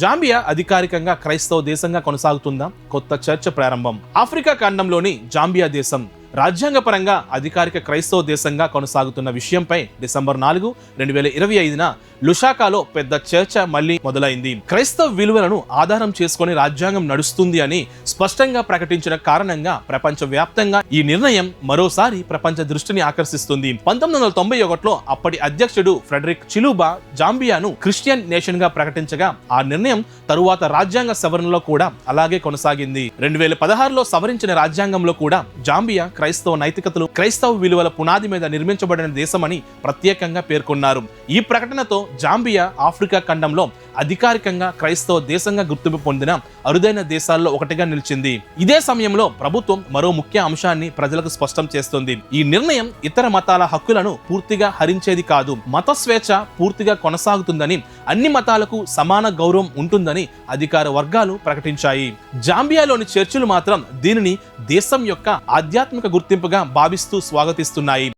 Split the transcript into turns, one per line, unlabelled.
Zambia అధికారికంగా క్రైస్తవ దేశంగా కొనసాగుతుందా? కొత్త చర్చ ప్రారంభం. ఆఫ్రికా ఖండంలోని జాంబియా దేశం రాజ్యాంగపరంగా అధికారిక క్రైస్తవ దేశంగా కొనసాగుతున్న విషయంపై డిసెంబర్ నాలుగు రెండు వేల ఇరవై ఐదున లుషాకాలో పెద్ద చర్చ మళ్ళీ మొదలైంది. క్రైస్తవ విలువలను ఆధారం చేసుకొని రాజ్యాంగం నడుస్తుంది అని స్పష్టంగా ప్రకటించిన కారణంగా ప్రపంచ వ్యాప్తంగా ఈ నిర్ణయం మరోసారి ప్రపంచ దృష్టిని ఆకర్షిస్తుంది. పంతొమ్మిది వందల తొంభై ఒకటిలో అప్పటి అధ్యక్షుడు ఫ్రెడరిక్ చిలుబా జాంబియాను క్రిస్టియన్ నేషన్గా ప్రకటించగా ఆ నిర్ణయం తరువాత రాజ్యాంగ సవరణలో కూడా అలాగే కొనసాగింది. రెండు వేల పదహారులో సవరించిన రాజ్యాంగంలో కూడా జాంబియా క్రైస్తవ నైతికతలు క్రైస్తవ విలువల పునాది మీద నిర్మించబడిన దేశమని ప్రత్యేకంగా పేర్కొన్నారు. ఈ ప్రకటనతో జాంబియా ఆఫ్రికా ఖండంలో అధికారికంగా క్రైస్తవ దేశంగా గుర్తింపు పొందిన అరుదైన దేశాల్లో ఒకటిగా నిలిచింది. ఇదే సమయంలో ప్రభుత్వం మరో ముఖ్య అంశాన్ని ప్రజలకు స్పష్టం చేస్తుంది. ఈ నిర్ణయం ఇతర మతాల హక్కులను పూర్తిగా హరించేది కాదు. మత స్వేచ్ఛ పూర్తిగా కొనసాగుతుందని అన్ని మతాలకు సమాన గౌరవం ఉంటుందని అధికార వర్గాలు ప్రకటించాయి. జాంబియాలోని చర్చిలు మాత్రం దీనిని దేశం యొక్క ఆధ్యాత్మిక గుర్తింపుగా భావిస్తూ స్వాగతిస్తున్నాయి.